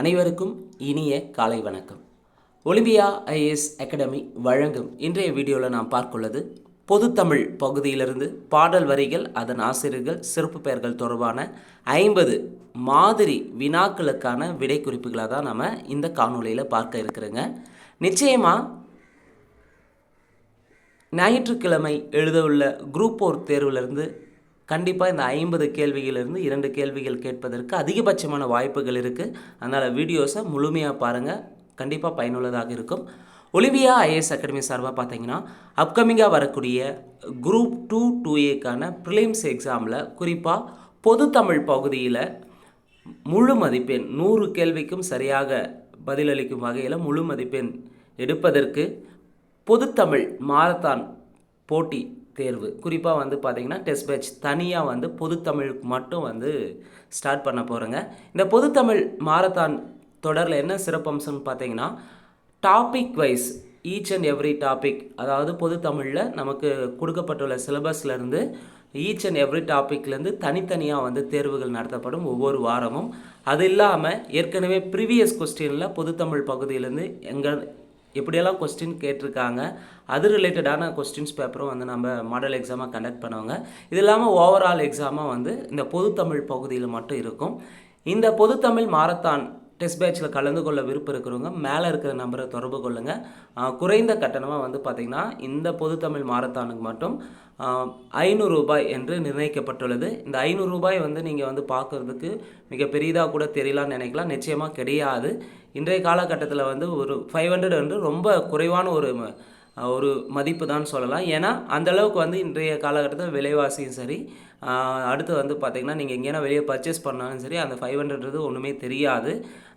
அனைவருக்கும் இனிய காலை வணக்கம். ஒலிம்பியா ஐஏஎஸ் அகாடமி வழங்கும் இன்றைய வீடியோவில் நாம் பார்க்குள்ளது பொதுத்தமிழ் பகுதியிலிருந்து பாடல் வரிகள் அதன் ஆசிரியர்கள் சிறப்பு பெயர்கள் தொடர்பான ஐம்பது மாதிரி வினாக்களுக்கான விடை குறிப்புகளாக தான் நம்ம இந்த காணொளியில் பார்க்க இருக்கிறோங்க. நிச்சயமாக ஞாயிற்றுக்கிழமை எழுதவுள்ள குரூப் ஓர் தேர்விலிருந்து கண்டிப்பாக இந்த ஐம்பது கேள்விகளிலிருந்து இரண்டு கேள்விகள் கேட்பதற்கு அதிகபட்சமான வாய்ப்புகள் இருக்குது அதனால் வீடியோஸை முழுமையாக பாருங்கள் கண்டிப்பாக பயனுள்ளதாக இருக்கும். ஒலிவியா ஐஏஎஸ் அகாடமி சார்பாக பார்த்தீங்கன்னா அப்கமிங்காக வரக்கூடிய குரூப் டூ டூ ஏக்கான ப்ரிலிம்ஸ் எக்ஸாமில் குறிப்பாக பொதுத்தமிழ் பகுதியில் முழு மதிப்பெண் நூறு கேள்விக்கும் சரியாக பதிலளிக்கும் வகையில் முழு மதிப்பெண் எடுப்பதற்கு பொதுத்தமிழ் மாரத்தான் போட்டி தேர்வு. குறிப்பாக வந்து பார்த்திங்கன்னா டெஸ்ட் பேட்ச் தனியாக வந்து பொதுத்தமிழுக்கு மட்டும் வந்து ஸ்டார்ட் பண்ண போகிறேங்க இந்த பொதுத்தமிழ் மாரத்தான் தொடரில் என்ன சிறப்பம்சம்னு பார்த்தீங்கன்னா topic wise each and every topic அதாவது பொதுத்தமிழில் நமக்கு கொடுக்கப்பட்டுள்ள சிலபஸ்லேருந்து ஈச் அண்ட் எவ்ரி டாப்பிக்லேருந்து தனித்தனியாக வந்து தேர்வுகள் நடத்தப்படும் ஒவ்வொரு வாரமும். அது இல்லாமல் ஏற்கனவே ப்ரீவியஸ் கொஸ்டினில் பொதுத்தமிழ் பகுதியிலேருந்து எங்கள் எப்படியெல்லாம் கொஸ்டின் கேட்டிருக்காங்க அது ரிலேட்டடான கொஸ்டின்ஸ் பேப்பரும் வந்து நம்ம மாடல் எக்ஸாமாக கண்டக்ட் பண்ணுவாங்க. இது இல்லாமல் ஓவரால் எக்ஸாமாக வந்து இந்த பொதுத்தமிழ் பகுதியில் மட்டும் இருக்கும். இந்த பொதுத்தமிழ் மாரத்தான் டெஸ்ட் பேட்சில் கலந்து கொள்ள விருப்பம் இருக்கிறவங்க மேலே இருக்கிற நம்பரை தொடர்பு கொள்ளுங்கள் குறைந்த கட்டணமாக வந்து பார்த்திங்கன்னா இந்த பொதுத்தமிழ் மாரத்தானுக்கு மட்டும் ஐநூறு ரூபாய் என்று நிர்ணயிக்கப்பட்டுள்ளது. இந்த ஐநூறு ரூபாய் வந்து நீங்கள் வந்து பார்க்குறதுக்கு மிக பெரியதாக கூட தெரியலான்னு நினைக்கலாம். நிச்சயமாக கிடையாது. இன்றைய காலகட்டத்தில் வந்து ஒரு ஃபைவ் ஹண்ட்ரட் வந்து ரொம்ப குறைவான ஒரு ஒரு மதிப்பு தான் சொல்லலாம். ஏன்னா அந்த அளவுக்கு வந்து இன்றைய காலகட்டத்தில் விலைவாசியும் சரி அடுத்து வந்து பார்த்திங்கன்னா நீங்கள் எங்கேனா வெளியே பர்ச்சேஸ் பண்ணாலும் சரி அந்த ஃபைவ் ஹண்ட்ரட்றது ஒன்றுமே தெரியாது.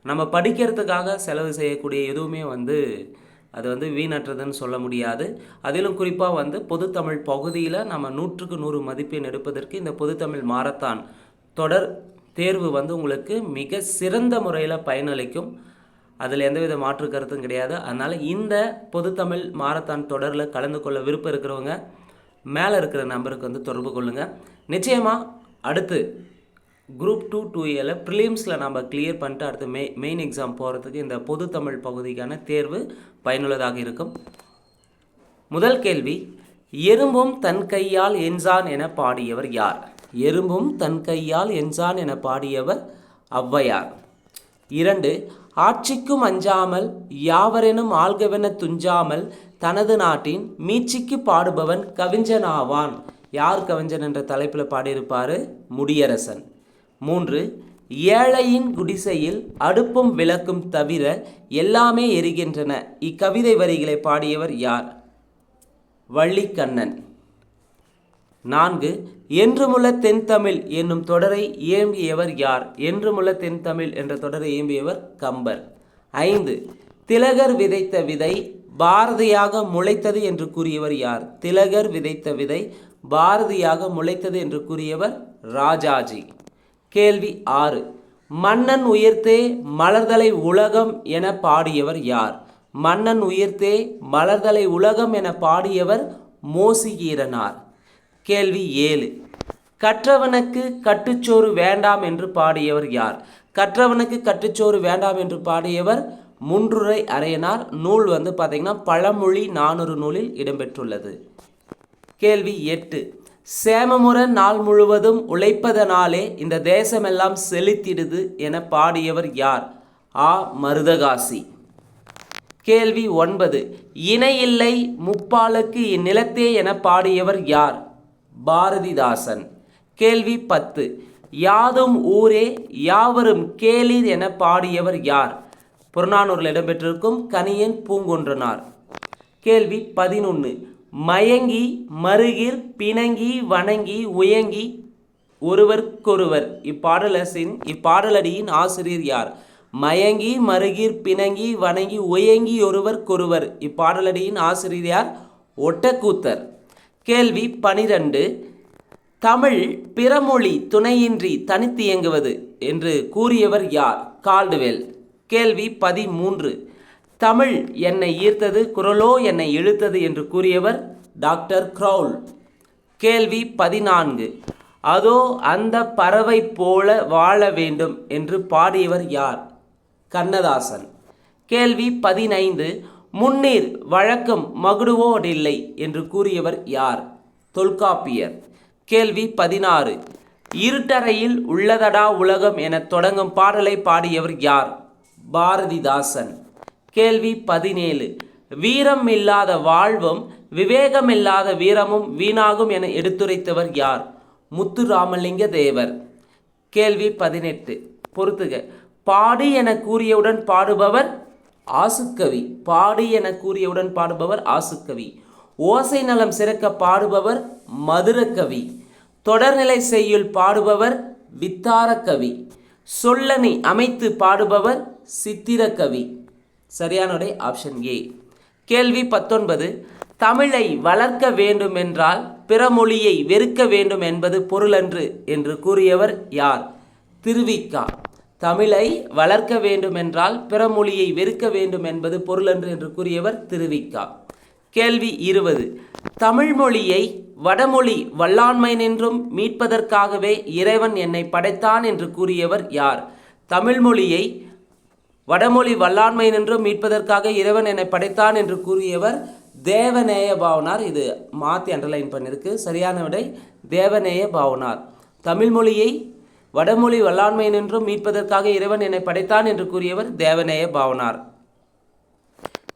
நம்ம படிக்கிறதுக்காக செலவு செய்யக்கூடிய எதுவுமே வந்து அது வந்து வீணற்றதுன்னு சொல்ல முடியாது. அதிலும் குறிப்பாக வந்து பொதுத்தமிழ் பகுதியில் நம்ம நூற்றுக்கு நூறு மதிப்பெண் எடுப்பதற்கு இந்த பொதுத்தமிழ் மாரத்தான் தொடர் தேர்வு வந்து உங்களுக்கு மிக சிறந்த முறையில் பயனளிக்கும். அதில் எந்தவித மாற்று கருத்தும் கிடையாது. அதனால் இந்த பொதுத்தமிழ் மாரத்தான் தொடரில் கலந்து கொள்ள விருப்பம் இருக்கிறவங்க மேலே இருக்கிற நம்பருக்கு வந்து தொடர்பு கொள்ளுங்கள் நிச்சயமாக அடுத்து குரூப் டூ டூ ஏல ப்ரிலிம்ஸில் நம்ம கிளியர் பண்ணிட்டு அடுத்து மெய் மெயின் எக்ஸாம் போகிறதுக்கு இந்த பொதுத்தமிழ் பகுதிக்கான தேர்வு பயனுள்ளதாக இருக்கும். முதல் கேள்வி எறும்பும் தன் கையால் என்சான் என பாடியவர் யார்? எறும்பும் தன் கையால் என்சான் என பாடியவர் ஔவையார். இரண்டு ஆட்சிக்கும் அஞ்சாமல் யாவரெனும் ஆள்கவென துஞ்சாமல் தனது நாட்டின் மீட்சிக்கு பாடுபவன் கவிஞனாவான். யார் கவிஞன் என்ற தலைப்பில் பாடியிருப்பார்? முடியரசன். மூன்று ஏழையின் குடிசையில் அடுப்பும் விளக்கும் தவிர எல்லாமே எரிகின்றன. இக்கவிதை வரிகளை பாடியவர் யார்? வள்ளிக்கண்ணன். நான்கு என்றுமுள்ள தென்தமிழ் என்னும் தொடரை இயம்பியவர் யார்? என்றுமுள்ள தென்தமிழ் என்ற தொடரை இயம்பியவர் கம்பர். ஐந்து திலகர் விதைத்த விதை பாரதியாக முளைத்தது என்று கூறியவர் யார்? திலகர் விதைத்த விதை பாரதியாக முளைத்தது என்று கூறியவர் ராஜாஜி. கேள்வி ஆறு மன்னன் உயர்த்தே மலர்தலை உலகம் என பாடியவர் யார்? மன்னன் உயர்த்தே மலர்தலை உலகம் என பாடியவர் மோசிகீரனார். கேள்வி ஏழு. கற்றவனுக்கு கட்டுச்சோறு வேண்டாம் என்று பாடியவர் யார்? கற்றவனுக்கு கட்டுச்சோறு வேண்டாம் என்று பாடியவர் முன்றுரை அறையனார். நூல் வந்து பார்த்தீங்கன்னா பழமொழி நானூறு நூலில் இடம்பெற்றுள்ளது. கேள்வி எட்டு. சேமமுற நாள் முழுவதும் உழைப்பதனாலே இந்த தேசமெல்லாம் செலுத்திடுது என பாடியவர் யார்? ஆ. மருதகாசி. கேள்வி ஒன்பது. இணையில்லை முப்பாலுக்கு இந்நிலத்தே என பாடியவர் யார்? பாரதிதாசன். கேள்வி பத்து. யாதும் ஊரே யாவரும் கேளீர் என பாடியவர் யார்? புறநானூரில் இடம்பெற்றிருக்கும் கனியன் பூங்கொன்றனார். கேள்வி பதினொன்று மயங்கி மருகிர் பிணங்கி வணங்கி உயங்கி ஒருவருக்கொருவர். இப்பாடலசின் இப்பாடலடியின் ஆசிரியர் யார்? மயங்கி மருகிர் பிணங்கி வணங்கி உயங்கி ஒருவருக்கொருவர். இப்பாடலடியின் ஆசிரியர் யார்? ஒட்டக்கூத்தர். கேள்வி பனிரெண்டு. தமிழ் பிறமொழி துணையின்றி தனித்து இயங்குவது என்று கூறியவர் யார்? கால்டுவெல். கேள்வி பதிமூன்று. தமிழ் என்னை ஈர்த்தது குரலோ என்னை இழுத்தது என்று கூறியவர் டாக்டர் க்ரௌல். கேள்வி பதினான்கு. அதோ அந்த பறவை போல வாழ வேண்டும் என்று பாடியவர் யார்? கண்ணதாசன். கேள்வி பதினைந்து. முன்னீர் வழக்கம் மகுடுவோடில்லை என்று கூறியவர் யார்? தொல்காப்பியர். கேள்வி பதினாறு. இருட்டறையில் உள்ளதடா உலகம் என தொடங்கும் பாடலை பாடியவர் யார்? பாரதிதாசன். கேள்வி பதினேழு. வீரம் இல்லாத வாழ்வும் விவேகமில்லாத வீரமும் வீணாகும் என எடுத்துரைத்தவர் யார்? முத்துராமலிங்க தேவர் கேள்வி பதினெட்டு. பொறுத்துக. பாடு என கூறியவுடன் பாடுபவர் ஆசுக்கவி. பாடு என கூறியவுடன் பாடுபவர் ஆசுக்கவி. ஓசை நலம் சிறக்க பாடுபவர் மதுரக்கவி. தொடர்நிலை செய்யுள் பாடுபவர் வித்தாரக்கவி. சொல்லணி அமைத்து பாடுபவர் சித்திரக்கவி. சரியானுடைய ஆப்ஷன் ஏ. கேள்வி பத்தொன்பது. தமிழை வளர்க்க வேண்டும் என்றால் பிற மொழியை வெறுக்க வேண்டும் என்பது பொருளன்று என்று கூறியவர் யார்? திருவிக்கா. தமிழை வளர்க்க வேண்டுமென்றால் பிற மொழியை வெறுக்க வேண்டும் என்பது பொருளன்று என்று கூறியவர் திருவிக்கா. கேள்வி இருபது. தமிழ் மொழியை வடமொழி வல்லாண்மை நின்றும் மீட்பதற்காகவே இறைவன் என்னை படைத்தான் என்று கூறியவர் யார்? தமிழ் மொழியை வடமொழி வல்லாண்மை நின்றும் மீட்பதற்காக இறைவன் என்னை படைத்தான் என்று கூறியவர் தேவநேய பாவனார். இது மாற்றி அண்டர்லைன் பண்ணியிருக்கு சரியான விடை தேவநேய பாவனார். தமிழ் மொழியை வடமொழி வல்லாண்மை நின்றும் மீட்பதற்காக இறைவன் என்னை படைத்தான் என்று கூறியவர் தேவநேய பாவனார்.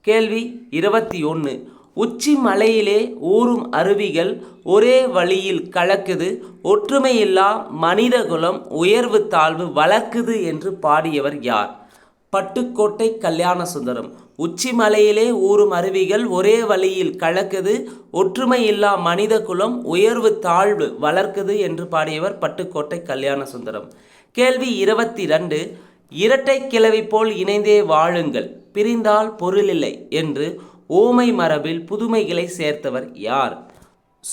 கேள்வி இருபத்தி ஒன்று உச்சி மலையிலே ஊறும் அருவிகள் ஒரே வழியில் கலக்குது ஒற்றுமையில்லா மனிதகுலம் உயர்வு தாழ்வு வளர்க்குது என்று பாடியவர் யார்? பட்டுக்கோட்டை கல்யாண சுந்தரம். உச்சி மலையிலே ஊறும் அருவிகள் ஒரே வழியில் கலக்குது ஒற்றுமையில்லா மனித குலம் உயர்வு தாழ்வு வளர்க்குது என்று பாடியவர் பட்டுக்கோட்டை கல்யாண சுந்தரம். கேள்வி இருபத்தி ரெண்டு இரட்டை கிளவி போல் இணைந்தே வாழுங்கள் பிரிந்தால் பொருளில்லை என்று ஓமை மரபில் புதுமைகளை சேர்த்தவர் யார்?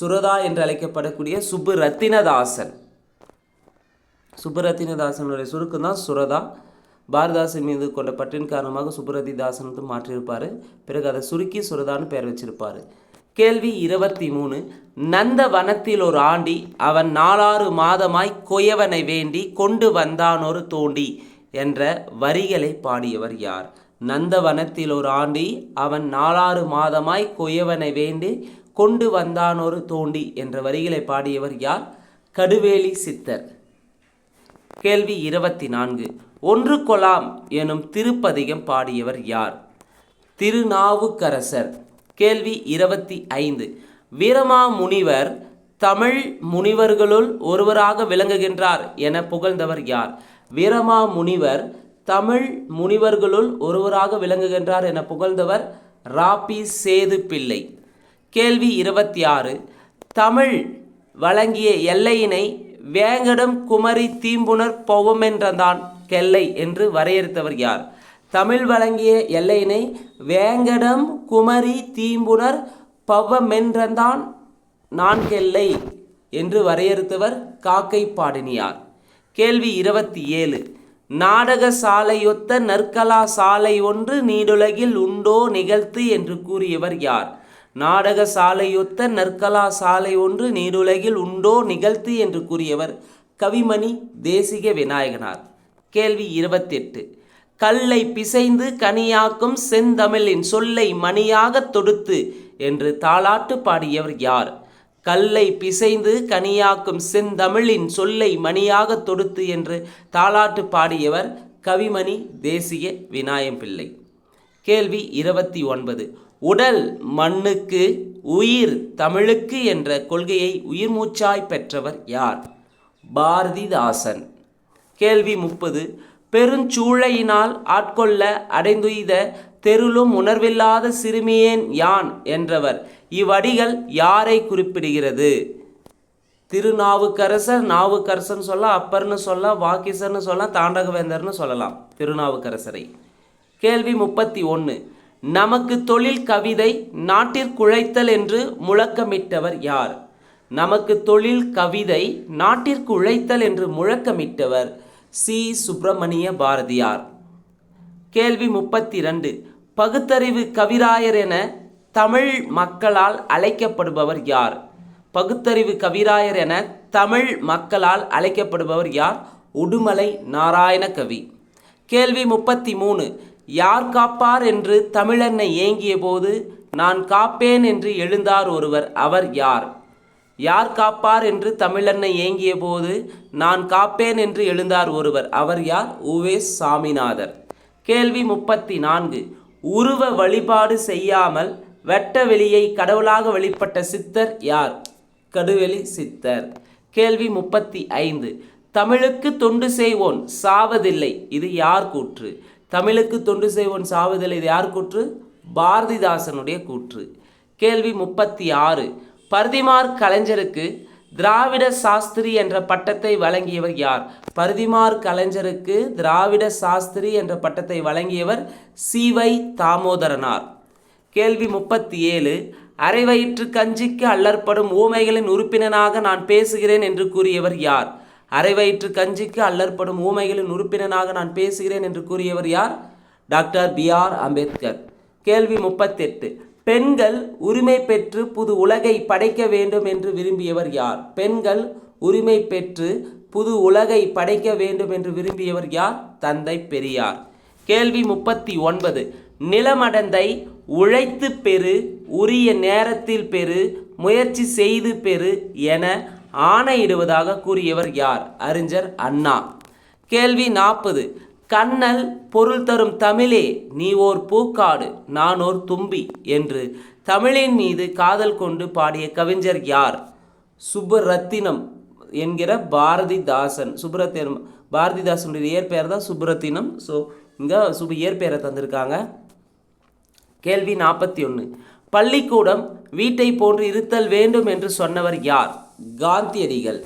சுரதா என்று அழைக்கப்படக்கூடிய சுப்பு ரத்தினதாசன் சுப்புரத்தினதாசனுடைய சுருக்கம் தான் சுரதா. பாரதாசன் மீது கொண்ட பற்றின் காரணமாக சுப்புரதிதாசன் வந்து மாற்றியிருப்பார். பிறகு அதை சுருக்கி சுரதான்னு பெயர் வச்சிருப்பார். கேள்வி இருபத்தி மூணு. நந்த வனத்தில் ஒரு ஆண்டி அவன் நாலாறு மாதமாய் கொயவனை வேண்டி கொண்டு வந்தானொரு தோண்டி என்ற வரிகளை பாடியவர் யார்? நந்தவனத்தில் ஒரு ஆண்டி அவன் நாலாறு மாதமாய் கொயவனை வேண்டி கொண்டு வந்தானொரு தோண்டி என்ற வரிகளை பாடியவர் யார்? கடுவேலி சித்தர். கேள்வி இருபத்தி நான்கு. ஒன்று கொலாம் எனும் திருப்பதிகம் பாடியவர் யார்? திருநாவுக்கரசர். கேள்வி இருபத்தி ஐந்து. வீரமாமுனிவர் தமிழ் முனிவர்களுள் ஒருவராக விளங்குகின்றார் என புகழ்ந்தவர் யார்? வீரமாமுனிவர் தமிழ் முனிவர்களுள் ஒருவராக விளங்குகின்றார் என புகழ்ந்தவர் ராபி சேது பிள்ளை. கேள்வி இருபத்தி ஆறு. தமிழ் வழங்கிய எல்லையினை வேங்கடம் குமரி தீம்புணர் பொவமென்றதான் கெல்லை என்று வரையறுத்தவர் யார்? தமிழ் வழங்கிய எல்லையினை வேங்கடம் குமரி தீம்புணர் பவமென்றதான் நான்கெல்லை என்று வரையறுத்தவர் காக்கை பாடினியார். கேள்வி இருபத்தி ஏழு நாடக சாலையொத்த நற்கலா சாலை ஒன்று நீடுலகில் உண்டோ நிகழ்த்து என்று கூறியவர் யார்? நாடக சாலையொத்த நற்கலா சாலை ஒன்று நீடுலகில் உண்டோ நிகழ்த்து என்று கூறியவர் கவிமணி தேசிக விநாயகனார். கேள்வி இருபத்தெட்டு. கல்லை பிசைந்து கனியாக்கும் செந்தமிழின் சொல்லை மணியாகத் தொடுத்து என்று தாளாட்டு பாடியவர் யார்? கல்லை பிசைந்து கனியாக்கும் செந்தமிழின் சொல்லை மணியாகத் தொடுத்து என்று தாளாட்டு பாடியவர் கவிமணி தேசிய விநாயம் பிள்ளை. கேள்வி இருபத்தி ஒன்பது. உடல் மண்ணுக்கு உயிர் தமிழுக்கு என்ற கொள்கையை உயிர் மூச்சாய் பெற்றவர் யார்? பாரதிதாசன். கேள்வி முப்பது. பெருஞ்சூழையினால் ஆட்கொள்ள அடைந்துய்த தெருளும் உணர்வில்லாத சிறுமியேன் யான் என்றவர். இவ்வடிகள் யாரை குறிப்பிடுகிறது? திருநாவுக்கரசர் நாவுக்கரசன் சொல்ல அப்பர்னு சொல்ல வாக்கிசர்னு சொல்ல தாண்டகவேந்தர்னு சொல்லலாம் திருநாவுக்கரசரை. கேள்வி முப்பத்தி ஒன்று நமக்கு தொழில் கவிதை நாட்டிற்குழைத்தல் என்று முழக்கமிட்டவர் யார்? நமக்கு தொழில் கவிதை நாட்டிற்கு உழைத்தல் என்று முழக்கமிட்டவர் சி. சுப்பிரமணிய பாரதியார். கேள்வி முப்பத்தி ரெண்டு பகுத்தறிவு கவிராயர் என தமிழ் மக்களால் அழைக்கப்படுபவர் யார்? பகுத்தறிவு கவிராயர் என தமிழ் மக்களால் அழைக்கப்படுபவர் யார்? உடுமலை நாராயண கவி கேள்வி முப்பத்தி மூணு யார் காப்பார் என்று தமிழன்னை ஏங்கிய போது நான் காப்பேன் என்று எழுந்தார் ஒருவர். அவர் யார்? யார் காப்பார் என்று தமிழன்னை ஏங்கிய போது நான் காப்பேன் என்று எழுந்தார் ஒருவர். அவர் யார்? உவேஸ் சாமிநாதர். கேள்வி முப்பத்தி நான்கு உருவ வழிபாடு செய்யாமல் வெட்ட வெளியை கடவுளாக வெளிப்பட்ட சித்தர் யார்? கடுவெளி சித்தர். கேள்வி முப்பத்தி ஐந்து தமிழுக்கு தொண்டு செய்வோன் சாவதில்லை. இது யார் கூற்று? தமிழுக்கு தொண்டு செய்வோன் சாவதில்லை. இது யார் கூற்று? பாரதிதாசனுடைய கூற்று. கேள்வி முப்பத்தி ஆறு பர்திமார் கலைஞருக்கு திராவிட சாஸ்திரி என்ற பட்டத்தை வழங்கியவர் யார்? பருதிமார் கலைஞருக்கு திராவிட சாஸ்திரி என்ற பட்டத்தை வழங்கியவர் சிவை தாமோதரனார். கேள்வி முப்பத்தி ஏழு அரைவயிற்று கஞ்சிக்கு அல்லற்படும் ஊமைகளின் உறுப்பினனாக நான் பேசுகிறேன் என்று கூறியவர் யார்? அரைவயிற்று கஞ்சிக்கு அல்லற்படும் ஊமைகளின் உறுப்பினனாக நான் பேசுகிறேன் என்று கூறியவர் யார்? Doctor B. ஆர். அம்பேத்கர். கேள்வி முப்பத்தெட்டு. பெண்கள் உரிமை பெற்று புது உலகை படைக்க வேண்டும் என்று விரும்பியவர் யார்? பெண்கள் உரிமை பெற்று புது உலகை படைக்க வேண்டும் என்று விரும்பியவர் யார்? தந்தை பெரியார். கேள்வி முப்பத்தி ஒன்பது. நிலமடந்தை உழைத்து பெறு உரிய நேரத்தில் பெறு முயற்சி செய்து பெறு என ஆணையிடுவதாக கூறியவர் யார்? அறிஞர் அண்ணா. கேள்வி நாற்பது. கண்ணல் பொருள் தரும் தமிழே நீ ஓர் பூக்காடு நான் ஓர் தும்பி என்று தமிழின் மீது காதல் கொண்டு பாடிய கவிஞர் யார்? சுப்ரத்தினம் என்கிற பாரதிதாசன். சுப்புரத்தினம் பாரதிதாசனுடைய இயற்பெயர் தான் சுப்புரத்தினம். ஸோ இங்கே சுப இயற்பெயரை தந்திருக்காங்க. கேள்வி நாற்பத்தி ஒன்று பள்ளிக்கூடம் வீட்டை போன்று இருத்தல் வேண்டும் என்று சொன்னவர் யார்? காந்தியடிகள்.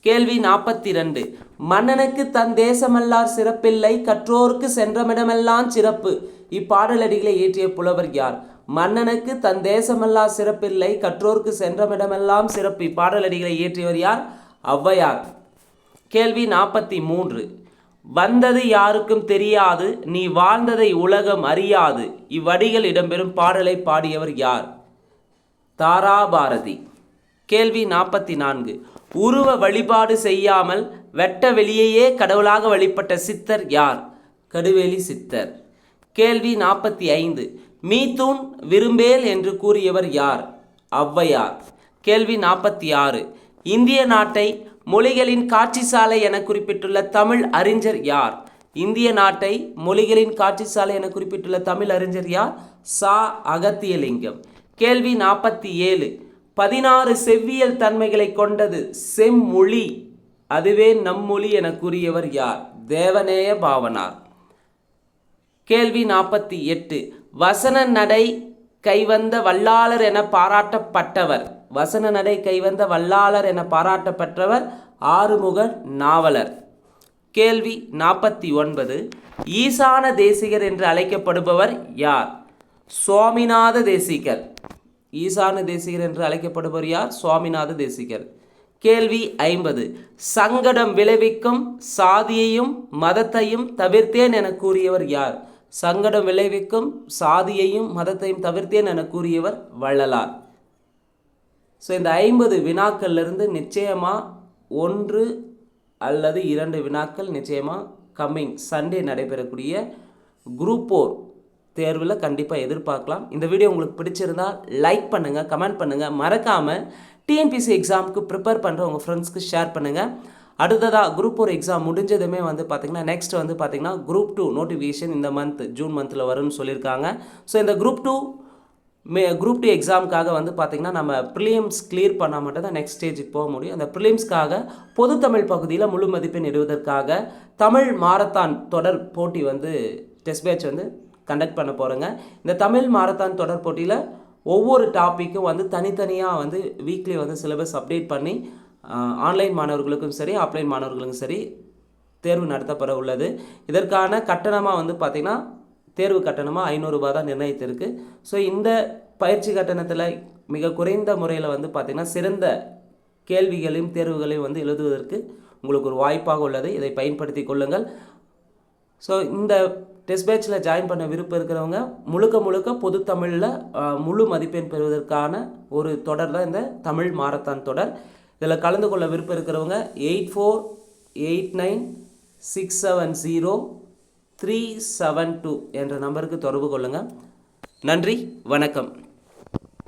கேள்வி நாற்பத்தி ரெண்டு மன்னனுக்கு தன் தேசமல்லார் சிறப்பில்லை கற்றோருக்கு சென்றமிடமெல்லாம் சிறப்பு. இப்பாடலடிகளை இயற்றிய புலவர் யார்? மன்னனுக்கு தன் தேசமல்லா சிறப்பில்லை கற்றோருக்கு சென்றமிடமெல்லாம் சிறப்பு. இப்பாடலடிகளை இயற்றியவர் யார்? ஔவையார். கேள்வி நாற்பத்தி மூன்று வந்தது யாருக்கும் தெரியாது நீ வாழ்ந்ததை உலகம் அறியாது. இவ்வடிகள் இடம்பெறும் பாடலை பாடியவர் யார்? தாராபாரதி. கேள்வி நாற்பத்தி நான்கு உருவ வழிபாடு செய்யாமல் வெட்ட வெளியையே கடவுளாக வழிபட்ட சித்தர் யார்? கடுவேலி சித்தர். கேள்வி நாற்பத்தி ஐந்து மீத்தூன் விரும்பேல் என்று கூறியவர் யார்? ஔவையார். கேள்வி நாற்பத்தி ஆறு. இந்திய நாட்டை மொழிகளின் காட்சிசாலை என குறிப்பிட்டுள்ள தமிழ் அறிஞர் யார்? இந்திய நாட்டை மொழிகளின் காட்சிசாலை என குறிப்பிட்டுள்ள தமிழ் அறிஞர் யார்? சா. அகத்தியலிங்கம். கேள்வி நாற்பத்தி ஏழு. பதினாறு செவ்வியல் தன்மைகளை கொண்டது செம்மொழி. அதுவே நம்மொழி என கூறியவர் யார்? தேவநேய பாவனார். கேள்வி நாற்பத்தி எட்டு. வசன நடை கைவந்த வல்லாளர் என பாராட்டப்பட்டவர். வசன நடை கைவந்த வல்லாளர் என பாராட்டப்பட்டவர் ஆறுமுக நாவலர். கேள்வி நாற்பத்தி ஒன்பது. ஈசான தேசிகர் என்று அழைக்கப்படுபவர் யார்? சுவாமிநாத தேசிகர். ஈசான தேசிகர் என்று அழைக்கப்படுபவர் யார்? சுவாமிநாத தேசிகர். கேள்வி ஐம்பது. சங்கடம் விளைவிக்கும் சாதியையும் மதத்தையும் தவிர்த்தேன் என கூறியவர் யார்? சங்கடம் விளைவிக்கும் சாதியையும் மதத்தையும் தவிர்த்தேன் என கூறியவர் வள்ளலார். ஸோ இந்த ஐம்பது வினாக்கள்லேருந்து நிச்சயமாக ஒன்று அல்லது இரண்டு வினாக்கள் நிச்சயமாக கம்மிங் சண்டே நடைபெறக்கூடிய குரூப் ஃபோர் தேர்வில் கண்டிப்பாக எதிர்பார்க்கலாம். இந்த வீடியோ உங்களுக்கு பிடிச்சிருந்தா லைக் பண்ணுங்கள் கமெண்ட் பண்ணுங்கள் மறக்காமல் டிஎன்பிசி எக்ஸாமுக்கு ப்ரிப்பேர் பண்ணுற உங்கள் ஃப்ரெண்ட்ஸ்க்கு ஷேர் பண்ணுங்கள் அடுத்ததாக குரூப் ஒரு எக்ஸாம் முடிஞ்சதுமே வந்து பார்த்திங்கன்னா நெக்ஸ்ட் வந்து பார்த்திங்கன்னா குரூப் டூ நோட்டிஃபிகேஷன் இந்த மந்த் ஜூன் மந்தில் வரும்னு சொல்லியிருக்காங்க. ஸோ இந்த குரூப் டூ மே குரூப் டூ எக்ஸாமுக்காக வந்து பார்த்திங்கன்னா நம்ம ப்ரிலியம்ஸ் கிளியர் பண்ணால் மட்டும் தான் நெக்ஸ்ட் ஸ்டேஜுக்கு போக முடியும். அந்த ப்ரிலியம்ஸ்க்காக பொது தமிழ் பகுதியில் முழு மதிப்பெண் இடுவதற்காக தமிழ் மாரத்தான் தொடர் போட்டி வந்து டெஸ்ட் பேட்ச் வந்து கண்டக்ட் பண்ண போகிறேங்க இந்த தமிழ் மாரத்தான் தொடர் போட்டியில் ஒவ்வொரு டாப்பிக்கும் வந்து தனித்தனியாக வந்து வீக்லி வந்து சிலபஸ் அப்டேட் பண்ணி ஆன்லைன் மாணவர்களுக்கும் சரி ஆஃப்லைன் மாணவர்களுக்கும் சரி தேர்வு நடத்தப்பட உள்ளது. இதற்கான கட்டணமாக வந்து பார்த்திங்கன்னா தேர்வு கட்டணமாக ஐநூறுரூபா தான் நிர்ணயித்திருக்கு. ஸோ இந்த பயிற்சி கட்டணத்தில் மிக குறைந்த முறையில் வந்து பார்த்திங்கன்னா சிறந்த கேள்விகளையும் தேர்வுகளையும் வந்து எழுதுவதற்கு உங்களுக்கு ஒரு வாய்ப்பாக உள்ளது. இதை பயன்படுத்தி கொள்ளுங்கள். ஸோ இந்த டெஸ்ட் பேட்சில் ஜாயின் பண்ண விருப்பம் இருக்கிறவங்க முழுக்க முழுக்க பொது தமிழில் முழு மதிப்பெண் பெறுவதற்கான ஒரு தொடர் தான் இந்த தமிழ் மாரத்தான் தொடர். இதில் கலந்து கொள்ள விருப்பம் இருக்கிறவங்க eight four eight nine six seven zero three seven two என்ற நம்பருக்கு தொடர்பு கொள்ளுங்கள் நன்றி வணக்கம்.